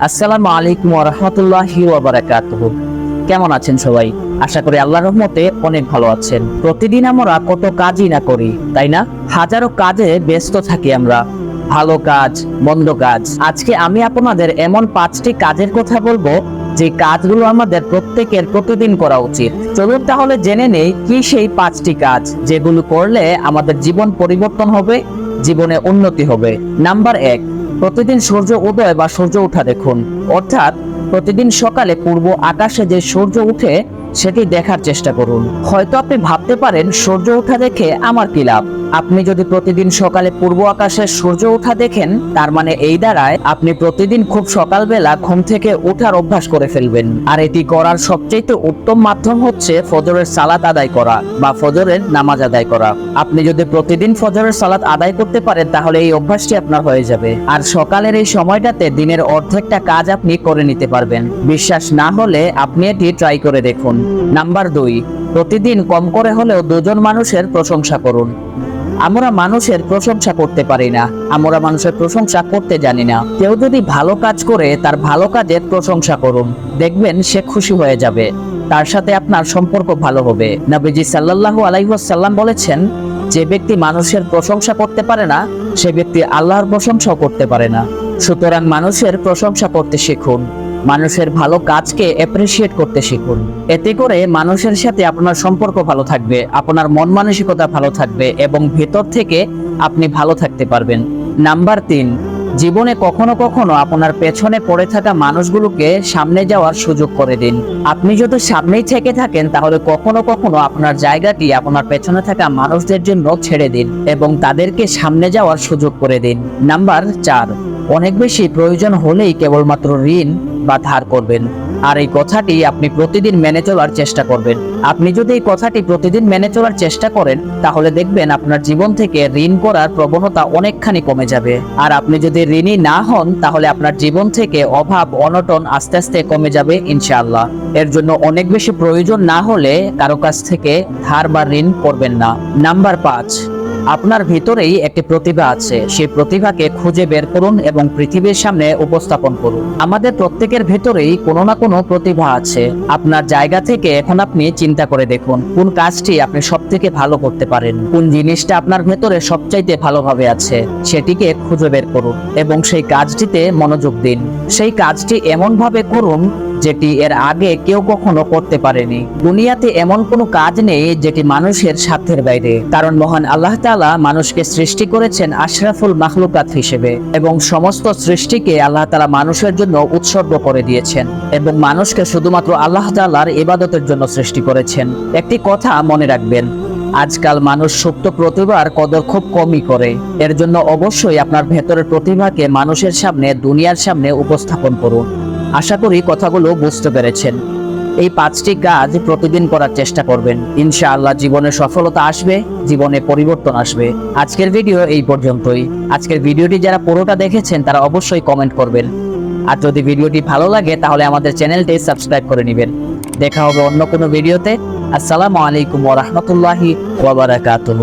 আসসালামু আলাইকুম রহমতুল্লাহি ওয়াবারাকাতুহ কেমন আছেন সবাই? আশা করি আল্লাহর রহমতে অনেক ভালো আছেন। প্রতিদিন আমরা কত কাজই না করি, তাই না? হাজারো কাজে ব্যস্ত থাকি আমরা। ভালো কাজ, মন্দ কাজ। আজকে আমি আপনাদের এমন পাঁচটি কাজের কথা বলব, যে কাজগুলো আমাদের প্রত্যেকের প্রতিদিন করা উচিত। চলুন তাহলে জেনে নেই, কি সেই পাঁচটি কাজ যেগুলো করলে আমাদের জীবন পরিবর্তন হবে, জীবনে উন্নতি হবে। নাম্বার এক প্রতিদিন সূর্য উদয় বা সূর্য ওঠা দেখুন। অর্থাৎ প্রতিদিন সকালে পূর্ব আকাশে যে সূর্য উঠে সেটি দেখার চেষ্টা করুন। হয়তো আপনি ভাবতে পারেন, সূর্য ওঠা দেখে আমার কি লাভ? আপনি যদি প্রতিদিন সকালে পূর্ব আকাশে সূর্য ওঠা দেখেন, তার মানে এই দ্বারায় আপনি প্রতিদিন খুব সকালবেলা ঘুম থেকে ওঠার অভ্যাস করে ফেলবেন। আর এটি করার সবচেয়ে উত্তম মাধ্যম হচ্ছে ফজরের সালাত আদায় করা বা ফজরের নামাজ আদায় করা। আপনি যদি প্রতিদিন ফজরের সালাত আদায় করতে পারেন, তাহলে এই অভ্যাসটি আপনার হয়ে যাবে। আর সকালের এই সময়টাতে দিনের অর্ধেকটা কাজ আপনি করে নিতে পারবেন। বিশ্বাস না হলে আপনি এটি ট্রাই করে দেখুন। নাম্বার দুই, প্রতিদিন কম করে হলেও দুজন মানুষের প্রশংসা করুন। আমরা মানুষের প্রশংসা করতে পারি না। আমরা মানুষের প্রশংসা করতে জানি না। কেউ যদি ভালো কাজ করে, তার ভালো কাজের প্রশংসা করুন। দেখবেন সে খুশি হয়ে যাবে। তার সাথে আপনার সম্পর্ক ভালো হবে। নবীজি সাল্লাল্লাহু আলাইহি ওয়াসাল্লাম বলেছেন, যে ব্যক্তি মানুষের প্রশংসা করতে পারে না, সে ব্যক্তি আল্লাহর প্রশংসাও করতে পারে না। সুতরাং মানুষের প্রশংসা করতে শিখুন। মানুষের ভালো কাজকে অ্যাপ্রিসিয়েট করতে শিখুন। এতে করে মানুষের সাথে আপনার সম্পর্ক ভালো থাকবে, আপনার মন মানসিকতা ভালো থাকবে এবং ভেতর থেকে আপনি ভালো থাকতে পারবেন। নাম্বার তিন, জীবনে কখনো কখনো আপনার পেছনে পড়ে থাকা মানুষগুলোকে সামনে যাওয়ার সুযোগ করে দিন। আপনি যদি সামনেই থেকে থাকেন, তাহলে কখনো কখনো আপনার জায়গাটি আপনার পেছনে থাকা মানুষদের জন্য ছেড়ে দিন এবং তাদেরকে সামনে যাওয়ার সুযোগ করে দিন। নাম্বার চার, অনেক বেশি প্রয়োজন হলেই কেবলমাত্র ঋণ বা ধার করবেন। আর এই কথাটি আপনি প্রতিদিন মেনে চলার চেষ্টা করবেন। আপনি যদি এই কথাটি প্রতিদিন মেনে চলার চেষ্টা করেন, তাহলে দেখবেন আপনার জীবন থেকে ঋণ করার প্রবণতা অনেকখানি কমে যাবে। আর আপনি যদি ঋণী না হন, তাহলে আপনার জীবন থেকে অভাব, অনটন আস্তে আস্তে কমে যাবে ইনশাআল্লাহ। এর জন্য অনেক বেশি প্রয়োজন না হলে কারও কাছ থেকে ধার বা ঋণ করবেন না। নাম্বার পাঁচ, আপনার ভিতরেই একটি প্রতিভা আছে। সেই প্রতিভাকে খুঁজে বের করুন এবং পৃথিবীর সামনে উপস্থাপন করুন। আমাদের প্রত্যেকের ভেতরেই কোনো না কোনো প্রতিভা আছে? আপনার জায়গা থেকে এখন আপনি চিন্তা করে দেখুন, কোন কাজটি আপনি সব থেকে ভালো করতে পারেন? কোন জিনিসটা আপনার ভেতরে সবচাইতে ভালোভাবে আছে? সেটিকে খুঁজে বের করুন এবং সেই কাজটিতে মনোযোগ দিন। সেই কাজটি এমন ভাবে করুন যেটি এর আগে কেউ কখনো করতে পারেনি। দুনিয়াতে এমন কোনো কাজ নেই যেটি মানুষের স্বার্থের বাইরে। কারণ মহান আল্লাহ তাআলা মানুষকে সৃষ্টি করেছেন আশরাফুল মাখলুকাত হিসেবে এবং সমস্ত সৃষ্টিকে আল্লাহ তাআলা মানুষের জন্য উৎসর্গ করে দিয়েছেন এবং মানুষকে শুধুমাত্র আল্লাহ তাআলার ইবাদতের জন্য সৃষ্টি করেছেন। একটি কথা মনে রাখবেন, আজকাল মানুষ সুপ্ত প্রতিভার কদর খুব কমই করে। এর জন্য অবশ্যই আপনার ভেতরের প্রতিভাকে মানুষের সামনে, দুনিয়ার সামনে উপস্থাপন করুন। আশা করি কথাগুলো বুঝতে পেরেছেন। এই পাঁচটি কাজ প্রতিদিন করার চেষ্টা করবেন। ইনশাআল্লাহ জীবনে সফলতা আসবে, জীবনে পরিবর্তন আসবে। আজকের ভিডিও এই পর্যন্তই। আজকের ভিডিওটি যারা পুরোটা দেখেছেন, তারা অবশ্যই কমেন্ট করবেন। আর যদি ভিডিওটি ভালো লাগে, তাহলে আমাদের চ্যানেলটি সাবস্ক্রাইব করে নেবেন। দেখা হবে অন্য কোনো ভিডিওতে। আসসালামু আলাইকুম ওয়া বারাকাতুহু।